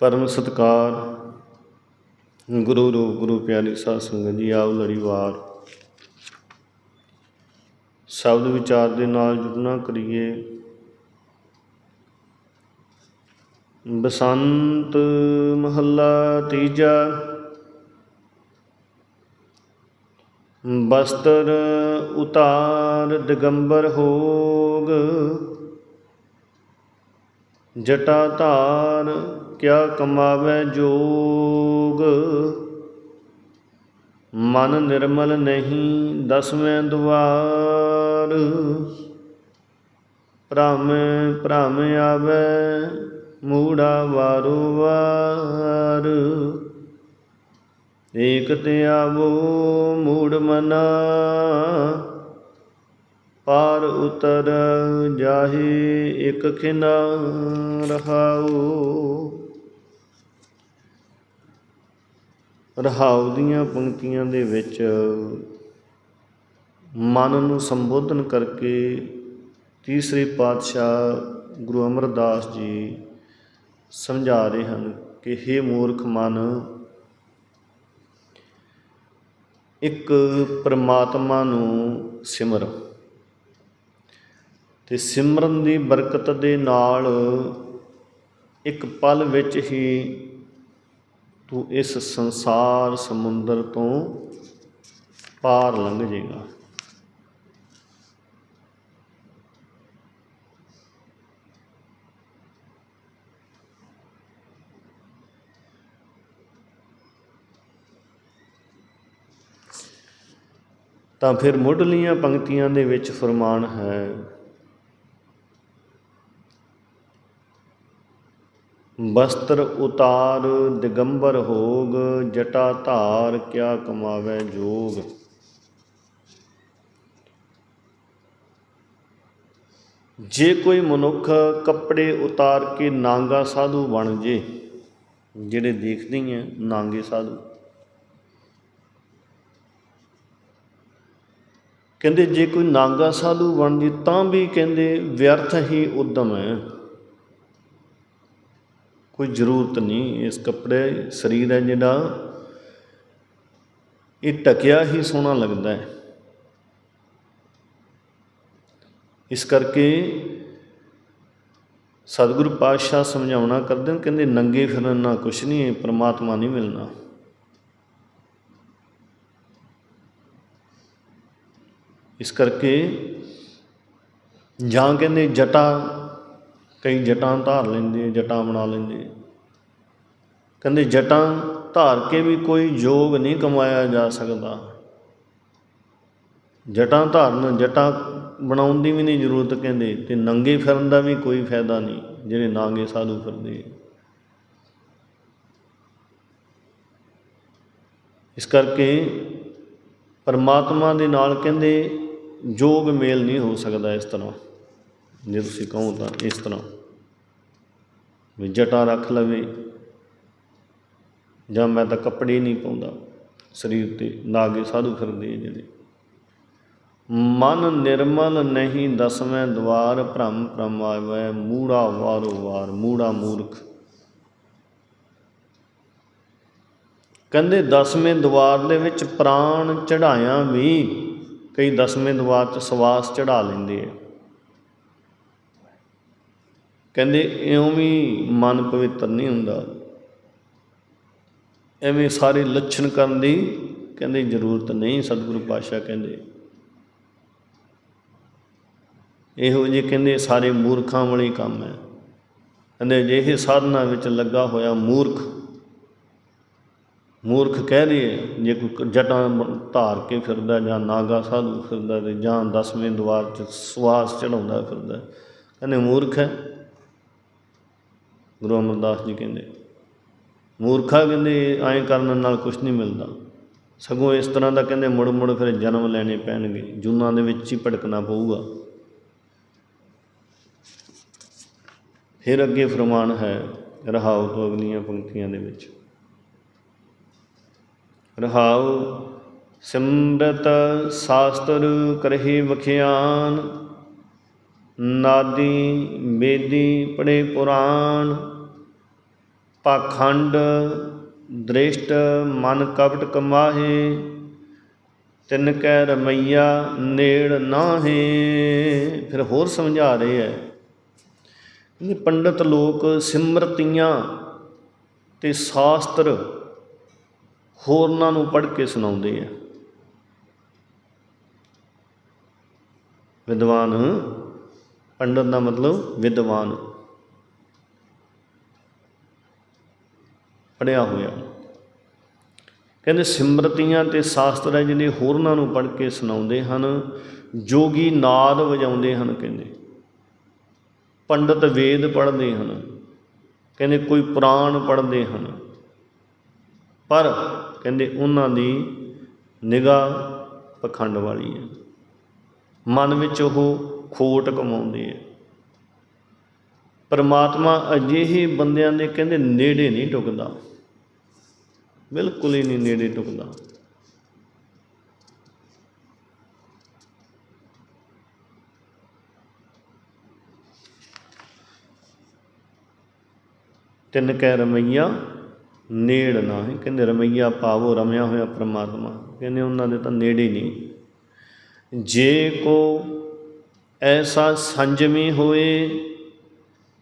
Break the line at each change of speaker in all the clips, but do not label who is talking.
ਪਰਮ ਸਤਕਾਰ। ਗੁਰੂ ਰੂਪ, ਗੁਰੂ ਪਿਆਰੀ ਸਾਧ ਸੰਗਤ ਜੀ, ਆਓ ਲੜੀਵਾਰ ਸ਼ਬਦ ਵਿਚਾਰ ਦੇ ਨਾਲ ਜੁੜਨਾ ਕਰੀਏ। ਬਸੰਤ ਮਹੱਲਾ ਤੀਜਾ। ਬਸਤਰ ਉਤਾਰ ਦਿਗੰਬਰ ਹੋਗ। ਜਟਾ ਧਾਰ ਕਿਆ ਕਮਾਵੇ ਜੋਗ? ਮਨ ਨਿਰਮਲ ਨਹੀਂ, ਦਸਵੇਂ ਦੁਆਰ ਭ੍ਰਮ ਭ੍ਰਮ ਆਵੇ, ਮੂੜਾ ਵਾਰੋ ਵਾਰ। ਏਕ ਤੇ ਆਵੋ, ਮੂੜ ਮਨਾ। ਪਾਰ ਉਤਰ ਜਾਹੇ, ਇਕ ਖਿਨਾ ਰਹਾਉ। ਰਹਾਉ ਦੀਆਂ ਪੰਕਤੀਆਂ ਦੇ ਵਿੱਚ ਮਨ ਨੂੰ ਸੰਬੋਧਨ ਕਰਕੇ ਤੀਸਰੇ ਪਾਤਸ਼ਾਹ ਗੁਰੂ ਅਮਰਦਾਸ ਜੀ ਸਮਝਾ ਰਹੇ ਹਨ ਕਿ हे ਮੂਰਖ ਮਨ, ਇੱਕ ਪਰਮਾਤਮਾ ਨੂੰ ਸਿਮਰ। ਤੇ ਸਿਮਰਨ ਦੀ ਬਰਕਤ ਦੇ ਨਾਲ ਇੱਕ ਪਲ ਵਿੱਚ ਹੀ ਤੂੰ ਇਸ ਸੰਸਾਰ ਸਮੁੰਦਰ ਤੋਂ ਪਾਰ ਲੰਘ ਜਾਏਗਾ। ਤਾਂ ਫਿਰ ਮੁੱਢਲੀਆਂ ਪੰਕਤੀਆਂ ਦੇ ਵਿੱਚ ਫਰਮਾਨ ਹੈ ਵਸਤਰ ਉਤਾਰ ਦਿਗੰਬਰ ਹੋਗ, ਜਟਾ ਧਾਰ ਕਿਆ ਕਮਾਵੇ ਜੋਗ। ਜੇ ਕੋਈ ਮਨੁੱਖ ਕੱਪੜੇ ਉਤਾਰ ਕੇ ਨਾਂਗਾ ਸਾਧੂ ਬਣ ਜੇ, ਜਿਹੜੇ ਦੇਖਦੇ ਹੀ ਆ ਨਾਂਗੇ ਸਾਧੂ। ਕਹਿੰਦੇ ਜੇ ਕੋਈ ਨਾਂਗਾ ਸਾਧੂ ਬਣ ਜੇ ਤਾਂ ਵੀ ਕਹਿੰਦੇ ਵਿਅਰਥ ਹੀ ਉਦਮ ਹੈ। ਕੋਈ ਜ਼ਰੂਰਤ ਨਹੀਂ, ਇਸ ਕੱਪੜੇ ਸਰੀਰ ਹੈ ਜਿਹੜਾ, ਇਹ ਟਕਿਆ ਹੀ ਸੋਹਣਾ ਲੱਗਦਾ ਹੈ। ਇਸ ਕਰਕੇ ਸਤਿਗੁਰੂ ਪਾਤਸ਼ਾਹ ਸਮਝਾਉਣਾ ਕਰਦੇ ਨੇ ਕਹਿੰਦੇ ਨੰਗੇ ਫਿਰਨ ਨਾਲ ਕੁਛ ਨਹੀਂ ਹੈ ਪ੍ਰਮਾਤਮਾ ਨਹੀਂ ਮਿਲਣਾ। ਇਸ ਕਰਕੇ ਜਾਂ ਕਹਿੰਦੇ ਜਟਾ ਕਈ ਜਟਾਂ ਧਾਰ ਲੈਂਦੇ, ਜਟਾਂ ਬਣਾ ਲੈਂਦੇ। ਕਹਿੰਦੇ ਜਟਾਂ ਧਾਰ ਕੇ ਵੀ ਕੋਈ ਯੋਗ ਨਹੀਂ ਕਮਾਇਆ ਜਾ ਸਕਦਾ। ਜਟਾਂ ਧਾਰਨ, ਜਟਾਂ ਬਣਾਉਣ ਦੀ ਵੀ ਨਹੀਂ ਜ਼ਰੂਰਤ ਕਹਿੰਦੇ, ਤੇ ਨੰਗੇ ਫਿਰਨ ਦਾ ਵੀ ਕੋਈ ਫਾਇਦਾ ਨਹੀਂ, ਜਿਹੜੇ ਨਾਂਗੇ ਸਾਧੂ ਫਿਰਦੇ। ਇਸ ਕਰਕੇ ਪਰਮਾਤਮਾ ਦੇ ਨਾਲ ਕਹਿੰਦੇ ਜੋਗ ਮੇਲ ਨਹੀਂ ਹੋ ਸਕਦਾ ਇਸ ਤਰ੍ਹਾਂ। ਜੇ ਤੁਸੀਂ ਕਹੋ ਤਾਂ ਇਸ ਤਰ੍ਹਾਂ ਵੀ ਜਟਾ ਰੱਖ ਲਵੇ ਜਾਂ ਮੈਂ ਤਾਂ ਕੱਪੜੇ ਨਹੀਂ ਪਾਉਂਦਾ, ਸਰੀਰ ਤੇ ਨਾਗੇ ਸਾਧੂ ਫਿਰਦੇ ਜਿਹੜੇ। ਮਨ ਨਿਰਮਲ ਨਹੀਂ ਦਸਵੇਂ ਦਵਾਰ, ਭ੍ਰਮ ਭ੍ਰਮ ਆਵੇ, ਮੂੜਾ ਵਾਰੋ ਵਾਰ, ਮੂੜਾ ਮੂਰਖ। ਕਹਿੰਦੇ ਦਸਵੇਂ ਦਵਾਰ ਦੇ ਵਿੱਚ ਪ੍ਰਾਣ ਚੜਾਇਆ ਵੀ ਕਈ ਦਸਵੇਂ ਦਵਾਰ 'ਚ ਸਵਾਸ ਚੜਾ ਲੈਂਦੇ ਆ। ਕਹਿੰਦੇ ਇਉਂ ਵੀ ਮਨ ਪਵਿੱਤਰ ਨਹੀਂ ਹੁੰਦਾ। ਐਵੇਂ ਸਾਰੇ ਲੱਛਣ ਕਰਨ ਦੀ ਕਹਿੰਦੇ ਜ਼ਰੂਰਤ ਨਹੀਂ, ਸਤਿਗੁਰੂ ਪਾਤਸ਼ਾਹ ਕਹਿੰਦੇ। ਇਹੋ ਜਿਹੇ ਕਹਿੰਦੇ ਸਾਰੇ ਮੂਰਖਾਂ ਵਾਲੇ ਕੰਮ ਹੈ। ਕਹਿੰਦੇ ਜੇ ਇਹ ਸਾਧਨਾ ਵਿੱਚ ਲੱਗਾ ਹੋਇਆ ਮੂਰਖ ਮੂਰਖ ਕਹਿ ਰਹੇ ਜੇ ਕੋਈ ਜਟਾਂ ਧਾਰ ਕੇ ਫਿਰਦਾ ਜਾਂ ਨਾਗਾ ਸਾਧੂ ਫਿਰਦਾ ਤੇ ਜਾਂ ਦਸਵੇਂ ਦਵਾਰ 'ਚ ਸਵਾਸ ਚੜਾਉਂਦਾ ਫਿਰਦਾ, ਕਹਿੰਦੇ ਮੂਰਖ ਹੈ। ਗੁਰੂ ਅਮਰਦਾਸ ਜੀ ਕਹਿੰਦੇ, ਮੂਰਖਾ ਕਹਿੰਦੇ, ਐਂ ਕਰਨ ਨਾਲ ਕੁਝ ਨਹੀਂ ਮਿਲਦਾ। ਸਗੋਂ ਇਸ ਤਰ੍ਹਾਂ ਦਾ ਕਹਿੰਦੇ, ਮੁੜ ਮੁੜ ਫਿਰ ਜਨਮ ਲੈਣੇ ਪੈਣਗੇ, ਜੂਨਾਂ ਦੇ ਵਿੱਚ ਹੀ ਭਟਕਣਾ ਪਊਗਾ। ਫਿਰ ਅੱਗੇ ਫਰਮਾਨ ਹੈ, ਰਹਾਉ ਤੋਂ ਅਗਲੀਆਂ ਪੰਕਤੀਆਂ ਦੇ ਵਿੱਚ। ਰਹਾਉ, ਸਿਮਰਤ ਸ਼ਾਸਤਰ ਕਰਹਿ ਵਖਿਆਨ ਨਾਦੀ ਬੇਦੀ ਪੜੇ ਪੁਰਾਣ, ਪਾਖੰਡ ਦ੍ਰਿਸ਼ਟ ਮਨ ਕਪਟ ਕਮਾਹੇ, ਤਿੰਨ ਕਹਿ ਰਮਈਆ ਨੇੜ ਨਾਹੇ। ਫਿਰ ਹੋਰ ਸਮਝਾ ਰਹੇ ਹੈ ਕਹਿੰਦੇ ਪੰਡਤ ਲੋਕ ਸਿਮਰਤੀਆਂ ਤੇ ਸ਼ਾਸਤਰ ਹੋਰਨਾਂ ਨੂੰ ਪੜ੍ਹ ਕੇ ਸੁਣਾਉਂਦੇ ਆ ਵਿਦਵਾਨ ਪੰਡਤ ਦਾ ਮਤਲਬ ਵਿਦਵਾਨ। ਪੜਿਆ ਹੋਇਆ। ਕਹਿੰਦੇ, ਸਿਮਰਤੀਆਂ ਤੇ ਸ਼ਾਸਤਰ ਹੈ ਜਿਹੜੇ ਹੋਰਨਾਂ ਨੂੰ ਪੜ੍ਹ ਕੇ ਸੁਣਾਉਂਦੇ ਹਨ, ਜੋਗੀ ਨਾਦ ਵਜਾਉਂਦੇ ਹਨ ਕਹਿੰਦੇ। ਪੰਡਤ ਵੇਦ ਪੜ੍ਹਦੇ ਹਨ, ਕਹਿੰਦੇ ਕੋਈ ਪੁਰਾਣ ਪੜ੍ਹਦੇ ਹਨ। ਪਰ ਕਹਿੰਦੇ, ਉਹਨਾਂ ਦੀ ਨਿਗਾਹ ਪਖੰਡ ਵਾਲੀ ਹੈ। ਮਨ ਵਿੱਚ ਉਹ ਖੋਟ ਕਮਾਉਂਦੇ ਹੈ। ਪਰਮਾਤਮਾ ਅਜਿਹੇ ਬੰਦਿਆਂ ਦੇ ਕਹਿੰਦੇ ਨੇੜੇ ਨਹੀਂ ਟੁਕਦਾ। ਬਿਲਕੁਲ ਹੀ ਨਹੀਂ ਨੇੜੇ ਟੁਕਦਾ। ਤਿੰਨ ਕਹਿ ਰਮਈਆ, ਨੇੜ ਨਾ ਹੈ ਕਹਿੰਦੇ ਰਮਈਆ ਪਾਵੋ ਰਮਿਆ ਹੋਇਆ ਪ੍ਰਮਾਤਮਾ। ਕਹਿੰਦੇ ਉਹਨਾਂ ਦੇ ਤਾਂ ਨੇੜੇ ਨਹੀਂ। ਜੇ ਕੋ ਐਸਾ ਸੰਜਮੀ ਹੋਏ,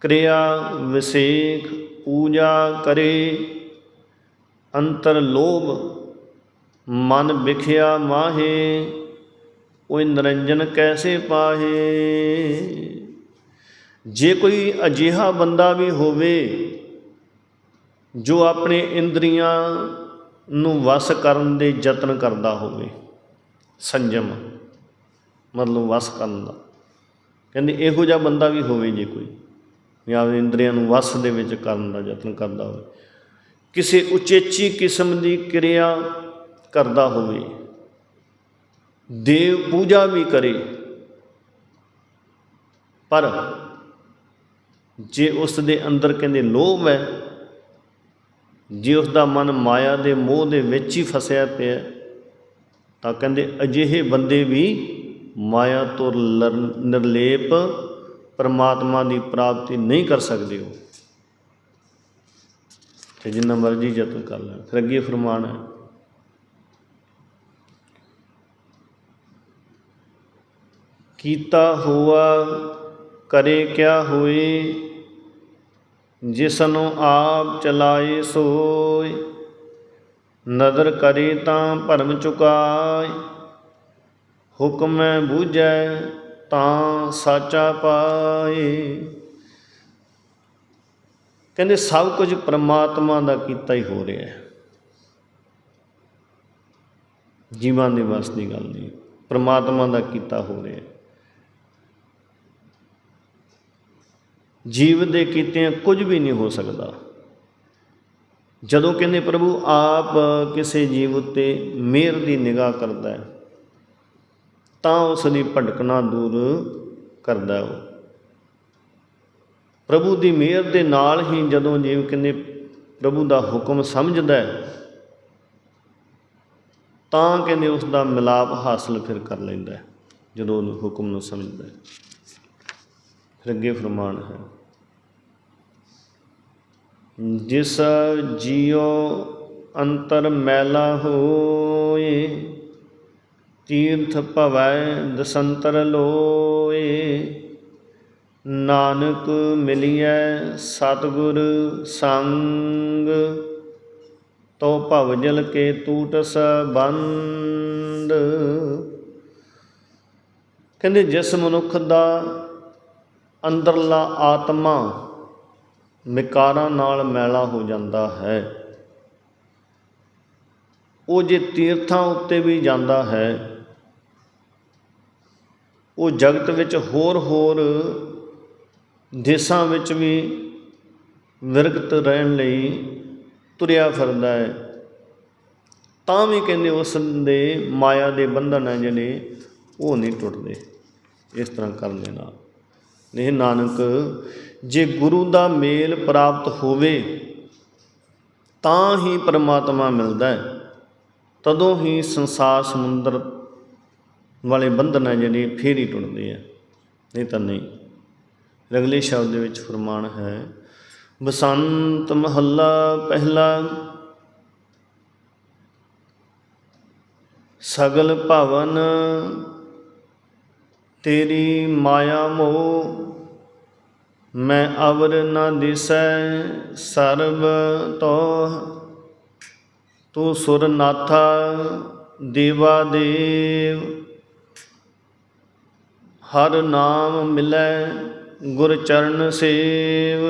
ਕਿਰਿਆ ਵਿਸੇਖ ਪੂਜਾ ਕਰੇ। ਅੰਤਰ ਲੋਭ ਮਨ ਵਿਖਿਆ ਮਾਹੇ ਉਹ ਨਿਰੰਜਨ ਕੈਸੇ ਪਾਹੇ? ਜੇ ਕੋਈ ਅਜਿਹਾ ਬੰਦਾ ਵੀ ਹੋਵੇ, ਜੋ ਆਪਣੇ ਇੰਦਰੀਆਂ ਨੂੰ ਵਸ ਕਰਨ ਦੇ ਯਤਨ ਕਰਦਾ ਹੋਵੇ, ਸੰਜਮ, ਮਤਲਬ ਵਸ ਕਰਨ ਦਾ। ਕਹਿੰਦੇ ਇਹੋ ਜਿਹਾ ਬੰਦਾ ਵੀ ਹੋਵੇ ਜੇ ਕੋਈ ਜਾਂ ਆਪਣੇ ਇੰਦਰੀਆਂ ਨੂੰ ਵਸ ਦੇ ਵਿੱਚ ਕਰਨ ਦਾ ਯਤਨ ਕਰਦਾ ਹੋਵੇ। ਕਿਸੇ ਉਚੇਚੀ ਕਿਸਮ ਦੀ ਕਿਰਿਆ ਕਰਦਾ ਹੋਵੇ, ਦੇਵ ਪੂਜਾ ਵੀ ਕਰੇ, ਪਰ ਜੇ ਉਸ ਦੇ ਅੰਦਰ ਕਹਿੰਦੇ ਲੋਭ ਹੈ, ਜੇ ਉਸ ਦਾ ਮਨ ਮਾਇਆ ਦੇ ਮੋਹ ਦੇ ਵਿੱਚ ਹੀ ਫਸਿਆ ਪਿਆ, ਤਾਂ ਕਹਿੰਦੇ ਅਜਿਹੇ ਬੰਦੇ ਵੀ ਮਾਇਆ ਤੋਂ ਲਰ- ਨਿਰਲੇਪ ਪਰਮਾਤਮਾ ਦੀ ਪ੍ਰਾਪਤੀ ਨਹੀਂ ਕਰ ਸਕਦੇ ਹੋ ਤੇ ਜਿੰਨਾ ਮਰਜ਼ੀ ਯਤਨ ਕਰ ਲੈਣ। ਫਿਰ ਅੱਗੇ ਫਰਮਾਨ ਹੈ, ਕੀਤਾ ਹੋਆ ਕਰੇ ਕਿਆ ਹੋਏ, ਜਿਸਨੂੰ ਆਪ ਚਲਾਏ ਸੋਏ, ਨਦਰ ਕਰੇ ਤਾਂ ਭਰਮ ਚੁਕਾਏ ਹੁਕਮੈ ਬੂਝੈ ਤਾਂ ਸਾਚਾ ਪਾਏ। ਕਹਿੰਦੇ ਸਭ ਕੁਝ ਪ੍ਰਮਾਤਮਾ ਦਾ ਕੀਤਾ ਹੀ ਹੋ ਰਿਹਾ ਹੈ। ਜੀਵਾਂ ਦੇ ਵਸ ਦੀ ਗੱਲ ਨਹੀਂ, ਪ੍ਰਮਾਤਮਾ ਦਾ ਕੀਤਾ ਹੋ ਰਿਹਾ ਜੀਵ ਦੇ ਕੀਤਿਆਂ ਕੁਝ ਵੀ ਨਹੀਂ ਹੋ ਸਕਦਾ। ਜਦੋਂ ਕਹਿੰਦੇ ਪ੍ਰਭੂ ਆਪ ਕਿਸੇ ਜੀਵ ਉੱਤੇ ਮਿਹਰ ਦੀ ਨਿਗਾਹ ਕਰਦਾ ਹੈ ਤਾਂ ਉਸ ਦੀ ਭਟਕਣਾ ਦੂਰ ਕਰਦਾ ਉਹ। ਪ੍ਰਭੂ ਦੀ ਮਿਹਰ ਦੇ ਨਾਲ ਹੀ ਜਦੋਂ ਜੀਵ ਕਹਿੰਦੇ ਪ੍ਰਭੂ ਦਾ ਹੁਕਮ ਸਮਝਦਾ ਤਾਂ ਕਹਿੰਦੇ ਉਸ ਦਾ ਮਿਲਾਪ ਹਾਸਲ ਫਿਰ ਕਰ ਲੈਂਦਾ ਜਦੋਂ ਉਹ ਹੁਕਮ ਨੂੰ ਸਮਝਦਾ ਫਿਰ ਅੱਗੇ ਫਰਮਾਨ ਹੈ, ਜਿਸ ਜੀਉ ਅੰਤਰ ਮੈਲਾ ਹੋਏ ਤੀਰਥ ਭਵੈ ਦਸੰਤਰ ਲੋਏ। ਨਾਨਕ ਮਿਲਿਐ ਸਤਿਗੁਰ ਸੰਗ ਤੋ ਭਵ ਜਲ ਕੇ ਟੂਟਸ ਬੰਦ। ਕਹਿੰਦੇ ਜਿਸ ਮਨੁੱਖ ਦਾ ਅੰਦਰਲਾ ਆਤਮਾ ਵਿਕਾਰਾਂ ਨਾਲ ਮੈਲਾ ਹੋ ਜਾਂਦਾ ਹੈ, ਉਹ ਜੇ ਤੀਰਥਾਂ ਉੱਤੇ ਵੀ ਜਾਂਦਾ ਹੈ ਉਹ ਜਗਤ ਵਿੱਚ ਹੋਰ ਹੋਰ ਦੇਸ਼ਾਂ ਵਿੱਚ ਵੀ ਵਿਰਗਤ ਰਹਿਣ ਲਈ ਤੁਰਿਆ ਫਿਰਦਾ ਹੈ। ਤਾਂ ਵੀ ਕਹਿੰਦੇ ਉਸ ਦੇ ਮਾਇਆ ਦੇ ਬੰਧਨ ਹੈ ਜਿਹੜੇ ਉਹ ਨਹੀਂ ਟੁੱਟਦੇ। ਇਸ ਤਰ੍ਹਾਂ ਕਰਨ ਦੇ ਨਾਲ। ਇਹ ਨਾਨਕ, ਜੇ ਗੁਰੂ ਦਾ ਮੇਲ ਪ੍ਰਾਪਤ ਹੋਵੇ, ਤਾਂ ਹੀ ਪਰਮਾਤਮਾ ਮਿਲਦਾ ਹੈ। ਤਦੋਂ ਹੀ ਸੰਸਾਰ ਸਮੁੰਦਰ ਵਾਲੇ ਬੰਧਨ ਹੈ ਜਿਹੜੇ ਫੇਰ ਹੀ ਟੁੱਟਦੇ ਆ। ਨਹੀਂ ਤਾਂ ਨਹੀਂ। ਅਗਲੇ ਸ਼ਬਦ ਦੇ ਵਿੱਚ ਫਰਮਾਨ ਹੈ, ਬਸੰਤ ਮਹੱਲਾ ਪਹਿਲਾ ਸਗਲ ਭਵਨ, ਤੇਰੀ ਮਾਇਆ ਮੋਹ ਮੈਂ ਅਵਰ ਨਾ ਦਿਸੈ ਸਰਬ ਤੋਹ। ਤੂੰ ਸੁਰ ਨਾਥਾ, ਦੇਵਾ ਦੇਵ ਹਰ ਨਾਮ ਮਿਲੈ ਗੁਰ ਚਰਨ ਸੇਵ।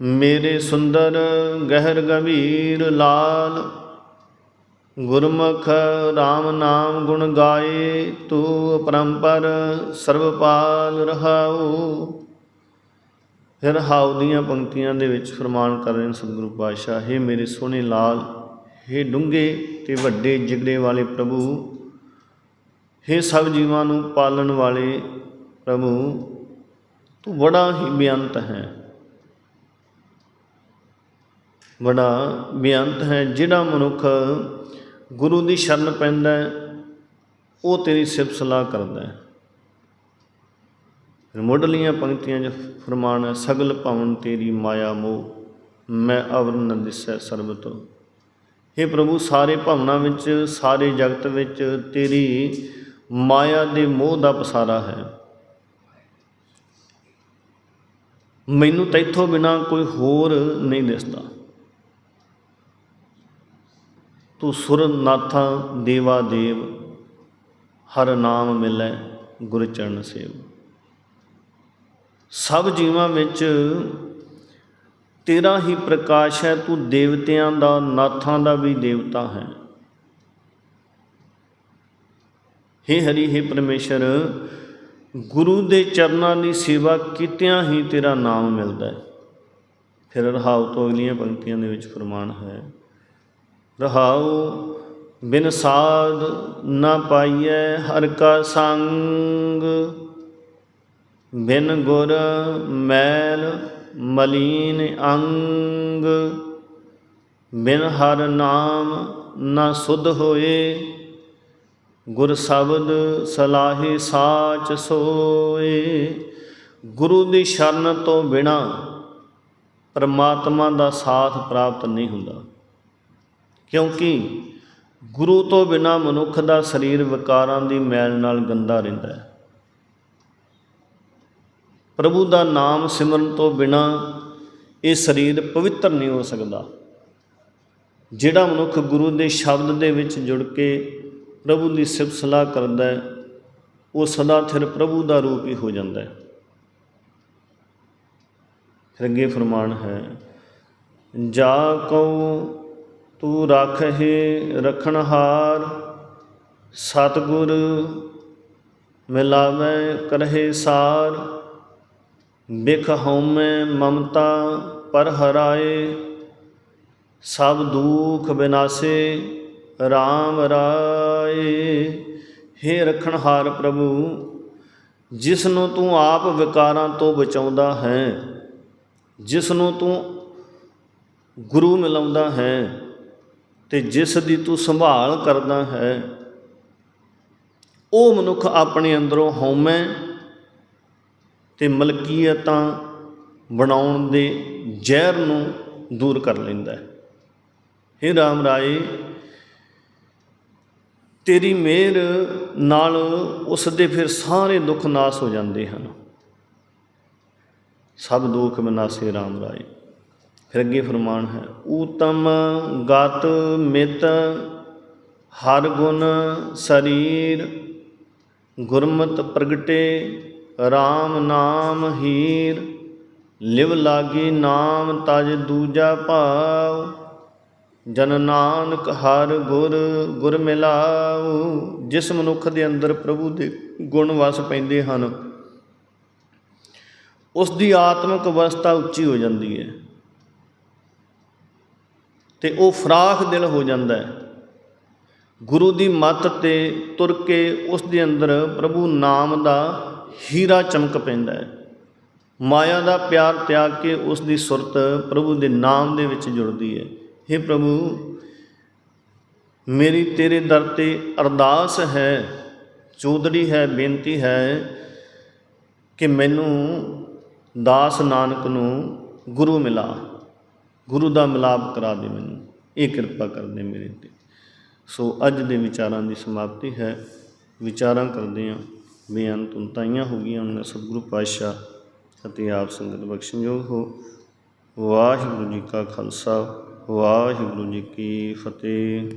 ਮੇਰੇ ਸੁੰਦਰ ਗਹਿਰ ਗੰਭੀਰ ਲਾਲ, ਗੁਰਮੁਖ RAM ਨਾਮ ਗੁਣ ਗਾਏ, ਤੂੰ ਅਪਰੰਪਰ ਸਰਵਪਾਲ ਰਹਾਉ। ਫਿਰ ਹਾਉ ਦੀਆਂ ਪੰਕਤੀਆਂ ਦੇ ਵਿੱਚ ਫਰਮਾਨ ਕਰ ਰਹੇ ਨੇ ਸਤਿਗੁਰੂ ਪਾਤਸ਼ਾਹ, ਹੈ ਮੇਰੇ ਸੋਹਣੇ ਲਾਲ, ਹੈ ਡੂੰਘੇ ਤੇ ਵੱਡੇ ਜਿਗੜੇ ਵਾਲੇ ਪ੍ਰਭੂ ਹੈ ਸਭ ਜੀਵਾਂ ਨੂੰ ਪਾਲਣ ਵਾਲੇ ਪ੍ਰਭੂ, ਤੂੰ ਬੜਾ ਹੀ ਬੇਅੰਤ ਹੈ। ਬੜਾ ਬੇਅੰਤ ਹੈ ਜਿਹੜਾ ਮਨੁੱਖ ਗੁਰੂ ਦੀ ਸ਼ਰਨ ਪੈਂਦਾ ਉਹ ਤੇਰੀ ਸਿਫਤ ਸਲਾਹ ਕਰਦਾ ਹੈ। ਮੁੱਢਲੀਆਂ ਪੰਕਤੀਆਂ 'ਚ ਫਰਮਾਨ ਹੈ, ਸਗਲ ਭਵਨ ਤੇਰੀ ਮਾਇਆ ਮੋਹ, ਮੈਂ ਅਵਰ ਨ ਦਿਸੈ ਸਰਬ हे ਪ੍ਰਭੂ, ਸਾਰੇ ਭਵਨਾਂ ਵਿੱਚ, ਸਾਰੇ ਜਗਤ ਵਿੱਚ ਤੇਰੀ ਮਾਇਆ ਦੇ ਮੋਹ ਦਾ ਪਸਾਰਾ ਹੈ। ਮੈਨੂੰ ਤੈਥੋਂ ਬਿਨਾ ਕੋਈ ਹੋਰ ਨਹੀਂ ਦਿਸਦਾ। ਤੂੰ ਸੁਰ ਨਾਥਾ ਦੇਵਾ ਦੇਵ, ਹਰ ਨਾਮ ਮਿਲੈ ਗੁਰ ਚਰਨ ਸੇਵ। ਸਭ ਜੀਵਾਂ ਵਿੱਚ ਤੇਰਾ ਹੀ ਪ੍ਰਕਾਸ਼ ਹੈ, ਤੂੰ ਦੇਵਤਿਆਂ ਦਾ, ਨਾਥਾਂ ਦਾ ਵੀ ਦੇਵਤਾ ਹੈ। ਹੇ ਹਰੀ, ਹੇ ਪਰਮੇਸ਼ਰ, ਗੁਰੂ ਦੇ ਚਰਨਾਂ ਦੀ ਸੇਵਾ ਕੀਤਿਆਂ ਹੀ ਤੇਰਾ ਨਾਮ ਮਿਲਦਾ ਹੈ। ਫਿਰ ਰਹਾਉ ਤੋਂ ਅਗਲੀਆਂ ਪੰਕਤੀਆਂ ਦੇ ਵਿੱਚ ਫਰਮਾਨ ਹੈ, ਰਹਾਉ ਬਿਨ ਸਾਧ ਨਾ ਪਾਈਐ ਹਰ ਕਾ ਸੰਗ, ਬਿਨ ਗੁਰ ਮੈਲ ਮਲੀਨ ਅੰਗ, ਬਿਨ ਹਰ ਨਾਮ ਨਾ ਸੁਧ ਹੋਏ। ਗੁਰ ਸ਼ਬਦ ਸਲਾਹੇ ਸਾਚ ਸੋਏ। ਗੁਰੂ ਦੀ ਸ਼ਰਨ ਤੋਂ ਬਿਨਾ ਪਰਮਾਤਮਾ ਦਾ ਸਾਥ ਪ੍ਰਾਪਤ ਨਹੀਂ ਹੁੰਦਾ। ਕਿਉਂਕਿ ਗੁਰੂ ਤੋਂ ਬਿਨਾ ਮਨੁੱਖ ਦਾ ਸਰੀਰ ਵਿਕਾਰਾਂ ਦੀ ਮੈਲ ਨਾਲ ਗੰਦਾ ਰਹਿੰਦਾ ਹੈ। ਪ੍ਰਭੂ ਦਾ ਨਾਮ ਸਿਮਰਨ ਤੋਂ ਬਿਨਾ ਇਹ ਸਰੀਰ ਪਵਿੱਤਰ ਨਹੀਂ ਹੋ ਸਕਦਾ। ਜਿਹੜਾ ਮਨੁੱਖ ਗੁਰੂ ਦੇ ਸ਼ਬਦ ਦੇ ਵਿੱਚ ਜੁੜ ਕੇ ਪ੍ਰਭੂ ਦੀ ਸਿਫਤ ਸਲਾਹ ਕਰਦਾ ਹੈ, ਉਹ ਸਦਾ ਥਿਰ ਪ੍ਰਭੂ ਦਾ ਰੂਪ ਹੀ ਹੋ ਜਾਂਦਾ ਹੈ। ਫਿਰ ਫਰਮਾਨ ਹੈ, ਜਾ ਕਉ ਤੂੰ ਰਾਖਹਿ ਰਖਣਹਾਰ, ਸਤਿਗੁਰ ਮਿਲਾਵੇਂ ਕਰਹੇ ਸਾਰ, ਬਿਖ ਹਉਮੈ ਮਮਤਾ ਪਰ ਹਰਾਏ, ਸਭ ਦੁਖ ਬਿਨਾਸੇ RAM ਰਾਏ ਹੇ ਰਖਣਹਾਰ ਪ੍ਰਭੂ ਜਿਸ ਨੂੰ ਤੂੰ ਆਪ ਵਿਕਾਰਾਂ ਤੋਂ ਬਚਾਉਂਦਾ ਹੈ ਜਿਸ ਨੂੰ ਤੂੰ ਗੁਰੂ ਮਿਲਾਉਂਦਾ ਹੈ, ਤੇ ਜਿਸ ਦੀ ਤੂੰ ਸੰਭਾਲ ਕਰਦਾ ਹੈ, ਉਹ ਮਨੁੱਖ ਆਪਣੇ ਅੰਦਰੋਂ ਹਉਮੈ ਤੇ ਮਲਕੀਅਤਾਂ ਬਣਾਉਣ ਦੇ ਜ਼ਹਿਰ ਨੂੰ ਦੂਰ ਕਰ ਲੈਂਦਾ ਹੈ। ਹੇ ਰਾਮ ਰਾਏ ਤੇਰੀ ਮਿਹਰ ਨਾਲ ਉਸ ਦੇ ਫਿਰ ਸਾਰੇ ਦੁੱਖ ਨਾਸ ਹੋ ਜਾਂਦੇ ਹਨ। ਸਭ ਦੁੱਖ ਵਿਨਾਸੇ ਰਾਮ ਰਾਏ। ਫਿਰ ਅੱਗੇ ਫਰਮਾਨ ਹੈ, ਊਤਮ ਗਤ ਮਿਤ ਹਰ ਗੁਣ ਸਰੀਰ, ਗੁਰਮਤ ਪ੍ਰਗਟੇ RAM ਨਾਮ ਹੀਰ, ਲਿਵ ਲਾਗੇ ਨਾਮ ਤਜ ਦੂਜਾ ਭਾਵ ਜਨ ਨਾਨਕ ਹਰ ਗੁਰ ਗੁਰ ਮਿਲਾਉ, ਜਿਸ ਮਨੁੱਖ ਦੇ ਅੰਦਰ ਪ੍ਰਭੂ ਦੇ ਗੁਣ ਵਸ ਪੈਂਦੇ ਹਨ, ਉਸ ਦੀ ਆਤਮਿਕ ਅਵਸਥਾ ਉੱਚੀ ਹੋ ਜਾਂਦੀ ਹੈ। ਤੇ ਉਹ ਫਰਾਖ ਦਿਲ ਹੋ ਜਾਂਦਾ ਹੈ। ਗੁਰੂ ਦੀ ਮੱਤ ਤੇ ਤੁਰ ਕੇ ਉਸ ਦੇ ਅੰਦਰ ਪ੍ਰਭੂ ਨਾਮ ਦਾ ਹੀਰਾ ਚਮਕ ਪੈਂਦਾ ਹੈ। ਮਾਇਆ ਦਾ ਪਿਆਰ ਤਿਆਗ ਕੇ ਉਸ ਦੀ ਸੁਰਤ ਪ੍ਰਭੂ ਦੇ ਨਾਮ ਦੇ ਵਿੱਚ ਜੁੜਦੀ ਹੈ। हे ਪ੍ਰਭੂ, ਮੇਰੀ ਤੇਰੇ ਦਰ ਤੇ ਅਰਦਾਸ ਹੈ ਚੋਦੜੀ ਹੈ, ਬੇਨਤੀ ਹੈ ਕਿ ਮੈਨੂੰ ਦਾਸ ਨਾਨਕ ਨੂੰ ਗੁਰੂ ਮਿਲਾ, ਗੁਰੂ ਦਾ ਮਿਲਾਪ ਕਰਾ ਦੇ ਮੈਨੂੰ, ਇਹ ਕਿਰਪਾ ਕਰ ਦੇ ਮੇਰੇ ਤੇ। ਸੋ ਅੱਜ ਦੇ ਵਿਚਾਰਾਂ ਦੀ ਸਮਾਪਤੀ ਹੈ। ਵਿਚਾਰਾਂ ਕਰਦੇ ਹਾਂ। ਬੇਅੰਤ ਉਨਤਾਈਆਂ ਹੋ ਗਈਆਂ ਉਹਨਾਂ ਸਤਿਗੁਰੂ ਪਾਤਸ਼ਾਹ ਅਤੇ ਆਪ ਸੰਗਤ ਬਖਸ਼ਣਯੋਗ ਹੋ। ਵਾਹਿਗੁਰੂ ਜੀ ਕਾ ਖਾਲਸਾ। ਵਾਹਿਗੁਰੂ ਜੀ ਕੀ ਫਤਿਹ।